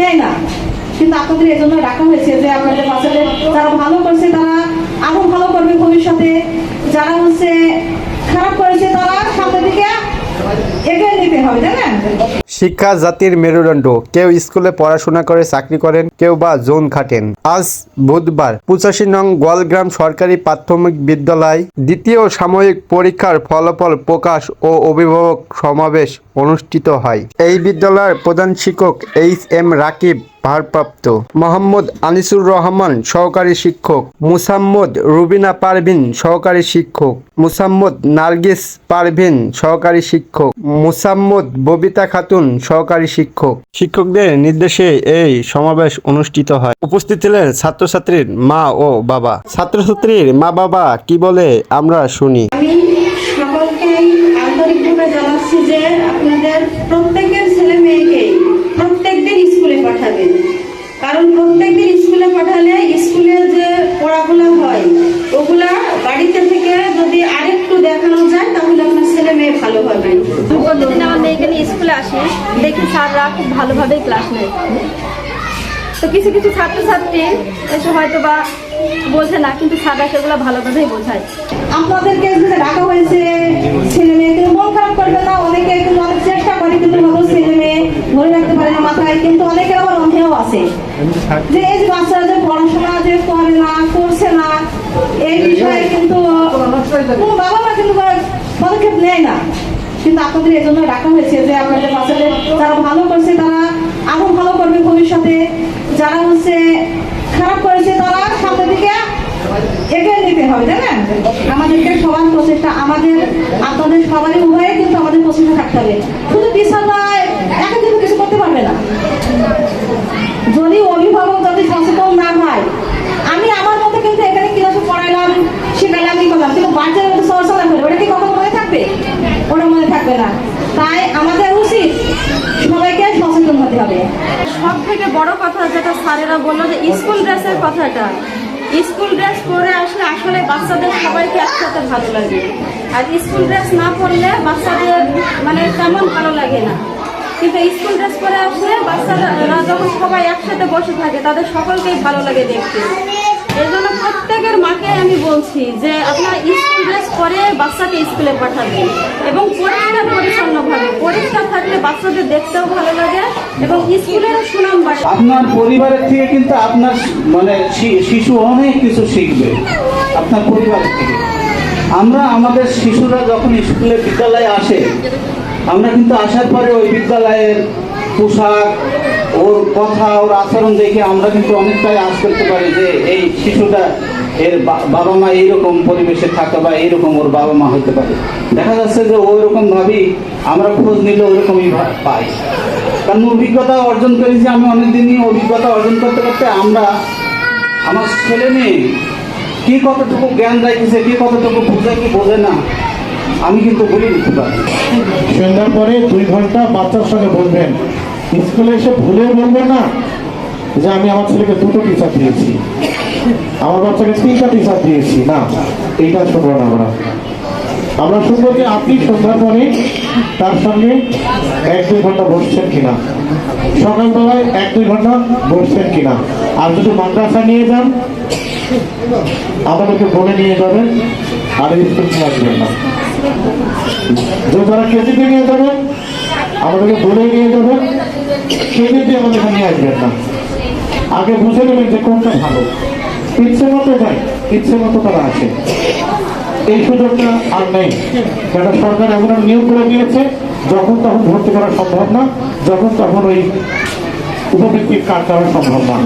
নেয় না। কিন্তু আপনাদের এই জন্য রাখা হয়েছে যে আপনাদের বাচ্চাদের যারা ভালো করছে, তারা আরও ভালো করবে ভবিষ্যতে। যারা হচ্ছে খারাপ করেছে, তারা সামনের দিকে এগিয়ে নিতে হবে জানেন শিক্ষা জাতির মেরুদণ্ড। কেউ স্কুলে পড়াশোনা করে, চাকরি করেন, কেউ বা জোন খাটেন। আজ বুধবার, পঁচাশি নং গোয়ালগ্রাম সরকারি প্রাথমিক বিদ্যালয় দ্বিতীয় সাময়িক পরীক্ষার ফলাফল প্রকাশ ও অভিভাবক সমাবেশ অনুষ্ঠিত হয়। এই বিদ্যালয়ের প্রধান শিক্ষক এইচ এম রাকিব ভারপ্রাপ্ত মোহাম্মদ আনিসুর রহমান সহকারী শিক্ষক, মুসাম্মদ রুবিনা পারভিন সহকারী শিক্ষক, মুসাম্মদ নার্গিস পারভিন সহকারী শিক্ষক, মুসাম্মদ ববিতা খাতুন সহকারী শিক্ষক। শিক্ষকদের নির্দেশে এই সমাবেশ অনুষ্ঠিত হয়। উপস্থিত ছিলেন ছাত্রছাত্রীর মা ও বাবা। ছাত্রছাত্রীর মা বাবা কি বলে আমরা শুনি। আমি সকলকেই আন্তরিকভাবে জানাচ্ছি যে আপনাদের প্রত্যেকের আসি দেখি স্যাররা খুব ভালোভাবেই ক্লাস নেয়। তো কিছু কিছু ছাত্রছাত্রী এসে হয়তো বা বোঝে না, কিন্তু স্যাররা সেগুলো ভালোভাবেই বোঝায়। আপনাদেরকে যে ডাকা হয়েছে ছেলে মেয়ে, কিন্তু মন খারাপ করবে না, অনেকে কিন্তু অনেক চেষ্টা করে, কিন্তু ভালো ছেলে মেয়ে ধরে রাখতে পারে না মাথায়, কিন্তু অনেকের আবার অন্ধেও আছে। যে এই যে বাচ্চারা যে পড়াশোনা যে করে না, করছে না, এই বিষয়ে কিন্তু কোনো বাবা মা কিন্তু পদক্ষেপ নেয় না। কিন্তু আপনাদের এই জন্য ডাকা হয়েছে যে আপনাদের বাচ্চাদের যারা ভালো করছে তারা আরও ভালো করবে ভবিষ্যতে। যারা হচ্ছে খারাপ করেছে তারা সামনের দিকে এগিয়ে নিতে হবে জানেন আমাদেরকে সবার প্রচেষ্টা, আমাদের, আপনাদের সবারই উভয়ে কিন্তু আমাদের প্রচেষ্টা থাকতে হবে। শুধু নয় একা কিন্তু কিছু করতে পারবে না। যদি অভিভাবক যদি সচেতন না হয় আমি আমার মতো কিন্তু এখানে ক্লাসে পড়াইলাম শেখাইলাম ই করলাম কিন্তু বাচ্চারা যদি চর্চা না করে ওটা কি কখনো মনে থাকবে থাকবে না তাই আমাদের উচিত সবাইকে সচেতন হতে হবে। সব থেকে বড় কথা যেটা স্যারেরা বলল যে স্কুল ড্রেসের কথাটা। স্কুল ড্রেস পরে আসলে আসলে বাচ্চাদের সবাইকে একসাথে ভালো লাগে। আর স্কুল ড্রেস না পরলে বাচ্চাদের মানে তেমন ভালো লাগে না। কিন্তু স্কুল ড্রেস পরে আসলে বাচ্চারা যখন সবাই একসাথে বসে থাকে, তাদের সকলকেই ভালো লাগে দেখতে। এই জন্য প্রত্যেকের মাকে আমি বলছি যে আপনার স্কুল ড্রেস পরে বাচ্চাকে স্কুলে পাঠাবেন। এবং পরিষ্কার বাচ্চাদের দেখতেও ভালো লাগে এবং স্কুলের সুনাম বাড়ে। আপনার পরিবারের থেকে কিন্তু আপনার মানে শিশু অনেক কিছু শিখবে, আপনার পরিবারের থেকে। আমরা আমাদের শিশুরা যখন স্কুলে বিদ্যালয়ে আসে, আমরা কিন্তু আসার পরে ওই বিদ্যালয়ের পোশাক, ওর কথা, ওর আচরণ দেখে আমরা কিন্তু অনেকটাই আশ করতে পারি যে এই শিশুটা এর বাবা মা এইরকম পরিবেশে থাকে বা এইরকম ওর বাবা মা হতে পারে। দেখা যাচ্ছে যে ওই ভাবেই আমরা খোঁজ নিলে ওরকমই ভা- পাই। কারণ অভিজ্ঞতা অর্জন করেছি আমি অনেকদিনই অভিজ্ঞতা অর্জন করতে করতে আমরা, আমার ছেলে মেয়ে কি কতটুকু জ্ঞান রাখছে কি কতটুকু বোঝে কি বোঝে না, আমি কিন্তু বলে দিতে পারি। সন্ধ্যার পরে দুই ঘণ্টা বাচ্চার সঙ্গে বলবেন। স্কুলে এসে ভুলে বলবেন না। যে আমি আমার ছেলেকে দুটো টিচার দিয়েছি। আমার বাচ্চাকে তিনটা টিচার দিয়েছি। না, এইটা শুনব না আমরা আমরা শুনব যে আপনি সন্ধ্যার পরে তার সঙ্গে এক দুই ঘণ্টা বসছেন কিনা। সকালবেলায় এক দুই ঘণ্টা বসছেন কিনা। আর যদি মাদ্রাসা নিয়ে যান আমাদেরকে বলে নিয়ে যাবেন, আর স্কুল আসবেন না। যে যারা কেজিতে নিয়ে যাবেন আমাদেরকে বলে নিয়ে যাবেন, কেজিতে আমাদের নিয়ে আসবেন না। আগে বুঝে নেবেন যে কোনটা ভালো। ইচ্ছে মতো যায় ইচ্ছে মতো তারা আছে এই সুযোগটা আর নেই। কেন সরকার এমন নিয়োগ করে দিয়েছে, যখন তখন ভর্তি করা সম্ভব না, যখন তখন ওই উপবৃত্তির কাজ করা সম্ভব না।